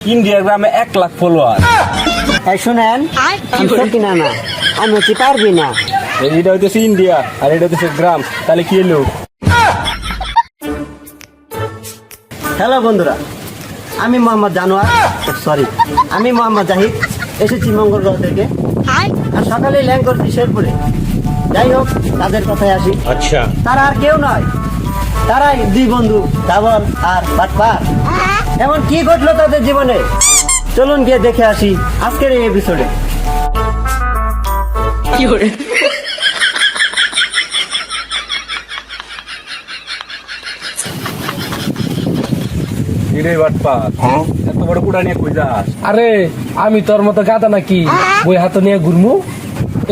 ইন্ডিয়াগ্রামে এক লাখ ফলোয়ার এই শুনেন আমি সত্যি না না। আমি হচ্ছে পারবি না। এটা হইতেছে ইন্ডিয়া আর এটা হইতেছে গ্রাম। তাহলে কি লোক হ্যালো বন্ধুরা আমি মোহাম্মদ জানোয়ার সরি আমি মোহাম্মদ জাহিদ এসেছি মঙ্গলগ্রহ থেকে। আর সকালে ল্যাং করছি শেরপুরে। যাই হোক তাদের কথায় আসি। আচ্ছা। তারা আর কেউ নয়। তারাই দুই বন্ধু ডাবল আর বাটপার। এমন কি ঘটলো তাদের জীবনে? চলুন গিয়ে দেখে আসি আজকের এই এপিসোডে এটাই বাটপা এত বড় কুড়া নিয়ে কই যাস? আরে আমি তোর মতো গাদা নাকি? বই হাতে নিয়ে ঘুরমু?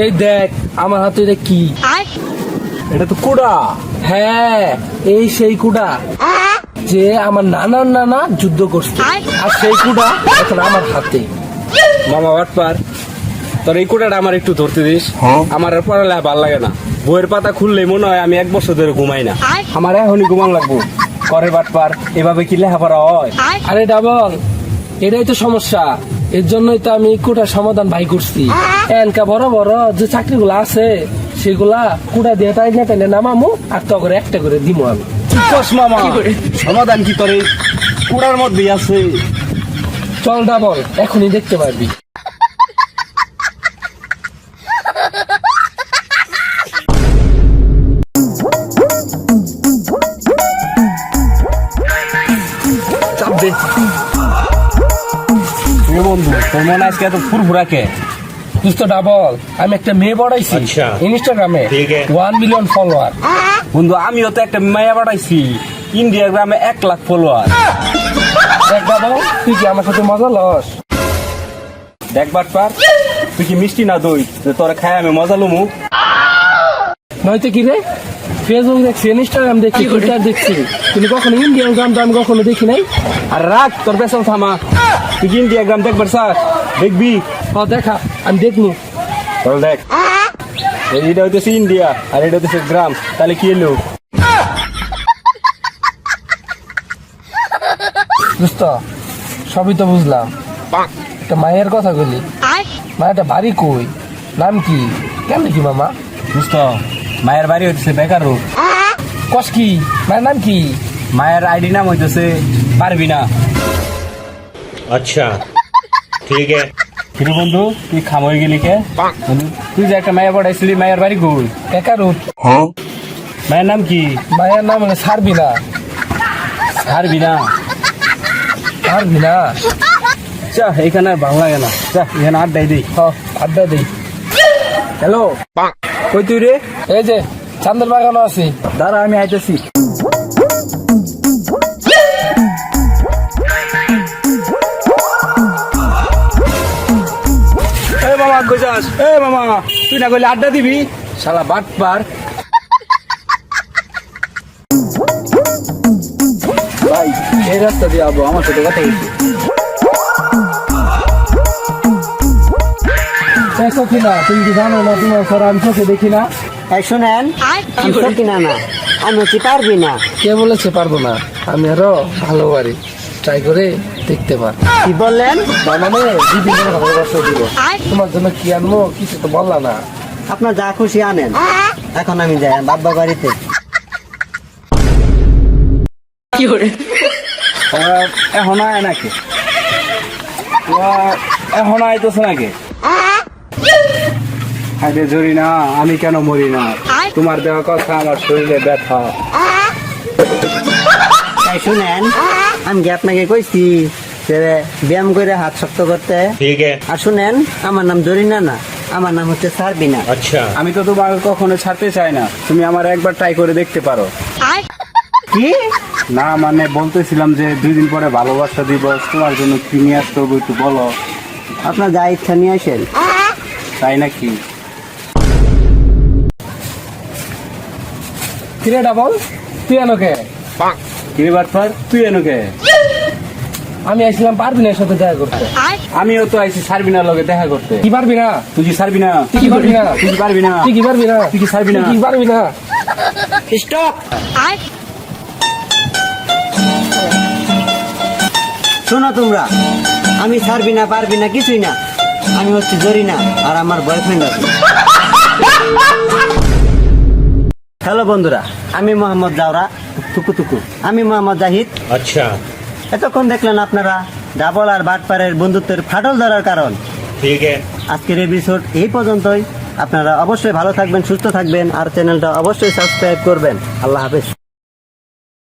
এই দেখ আমার হাতে এটা কি? এটা তো কুড়া। হ্যাঁ এই সেই কুড়া। যে আমার নানার নানা যুদ্ধ করছে। আর সেই কুড়া এখন আমার হাতে। মামা বাটপার তোর এই কুড়াটা আমার একটু ধরতে দিস। আমার আর পড়ালে ভালো লাগে না। বইয়ের পাতা খুললে মনে হয় আমি এক বছর ধরে ঘুমাই না। আমার এখনই ঘুমান লাগবো। করে বাটপার এভাবে কি লেখাপড়া হয়? আরে ডাবল এটাই তো সমস্যা। এর জন্যই তো আমি কুটার সমাধান ভাই করছি। এনকা বড় বড় যে চাকরিগুলো আছে সেগুলা কুড়া দিয়ে তাই না তাই নামামু আর তো করে একটা করে দিমু আমি। মামা? সমাধান কি করে? কুড়ার মধ্যেই আছে। চল ডাবল এখনই দেখতে পারবি। বন্ধু, তোর মনে আজকে এত ফুরফুরাকে দোস্ত ডাবল আমি একটা মেয়ে আচ্ছা। ইনস্টাগ্রামে ওয়ান মিলিয়ন ফলোয়ার বন্ধু আমিও তো একটা মায়া পাঠাইছি ইন্ডিয়া গ্রামে এক লাখ ফলোয়ার দেখ ডাবল তুই কি আমার সাথে মজা লস? দেখ বাটপার তুই কি মিষ্টি না দই? তোরা খায় আমি মজা লমু। নয়তো কি রে? ফেসবুক দেখছি ইনস্টাগ্রাম দেখছি টুইটার দেখছি। কিন্তু কখনো ইন্ডিয়ান গ্রাম তো আমি কখনো দেখি নাই? আর রাখ তোর বেসন থামা। তুই ইন্ডিয়া গ্রাম দেখবার স্যার? দেখবি? দেখা আমি দেখনি দেখ। এটা হইতেছে ইন্ডিয়া আর এটা হইতেছে গ্রাম। তাহলে কি এলো? বুঝতো সবই তো বুঝলাম। একটা মায়ের কথা বলি মায়েরটা ভারী কই? নাম কি? কেন কি মামা? বুঝতো মায়ের বাড়ি হইতেছে বেকার। রোগ কস কি? মায়ের নাম কি? মায়ের আইডি নাম হইতেছে পারবি না আচ্ছা ঠিক আছে। কিন্তু বন্ধু তুই খাম হয়ে গেলি কে? তুই যে একটা মায়া পড়াইছিলি মায়ের বাড়ি কই? একারুত মায়ের নাম কি? মায়ের নাম হলো সারবিনা। পারবি না সারবিনা। চা এখানে আর ভালো লাগে না। চা এখানে আড্ডাই দিই। হ আড্ডা দিই। হ্যালো? কই তুই রে? এই যে চান্দের বাগানও আছি। দাঁড়া আমি আইতেছি। এ মামা তুই না কইলে আড্ডা দিবি? শালা বাট পার ভাই এই রাস্তা দিয়ে আবো আমার সাথে কথা বলছি দেখো কিনা তুমি কি জানো না তোমার স্যার আমি চোখে দেখি না? এই শুনেন আমি সকিনা না আমি হচ্ছি পারবি না। কে বলেছে পারব না? আমি আরও ভালো পারি। ট্রাই করে দেখতে পার। কি বললেন তার মানে দিদি ভালোবাসা দিব। তোমার জন্য কি আনব কিছু তো বললা না। আপনার যা খুশি আনেন। এখন আমি যাই বাব্বা বাড়িতে। আহ, এখন আয় নাকি? এখন আইতেছে নাকি? আরে জরি না আমি কেন মরি না? তোমার দেওয়া কথা আমার শরীরে ব্যথা। তাই শুনেন আমি কি আপনাকে কইছি যে ব্যায়াম করে হাত শক্ত করতে? ঠিক আর শুনেন আমার নাম জরিনা না আমার নাম হচ্ছে সারবিনা। আচ্ছা। আমি তো তোমার কখনো ছাড়তে চাই না তুমি আমার একবার ট্রাই করে দেখতে পারো। কি? না মানে বলতেছিলাম যে দুই দিন পরে ভালোবাসা দিবস তোমার জন্য কি নিয়ে আসতে হবে একটু বলো। আপনার যা ইচ্ছা নিয়ে আসেন। তাই নাকি? কিরে ডাবল? তুই পাঁচ বাটফার তুই এনুকে আমি সাথে দেখা করতে। আমিও তো আইছি সারবিনার লগে দেখা করতে। কি পারবি না তুই কি সারবি না তুই কি পারবি না তুই কি পারবি না তুই কি পারবি না তুই কি পারবি না? তুই কি পারবি না স্টপ শোনো তোমরা আমি ছাড়বি না পারবি না কিছুই না। আমি হচ্ছে জরিনা আর আমার বয়ফ্রেন্ড আছে। হ্যালো বন্ধুরা আমি মোহাম্মদ জাওরা থুকুতুকু আমি মোহাম্মদ জাহিদ। আচ্ছা। এতক্ষণ দেখলেন আপনারা ডাবল আর বাটপাড়ের বন্ধুত্বের ফাটল ধরার কারণ। আজকের এপিসোড এই পর্যন্তই। আপনারা অবশ্যই ভালো থাকবেন সুস্থ থাকবেন আর চ্যানেলটা অবশ্যই সাবস্ক্রাইব করবেন। আল্লাহ হাফেজ।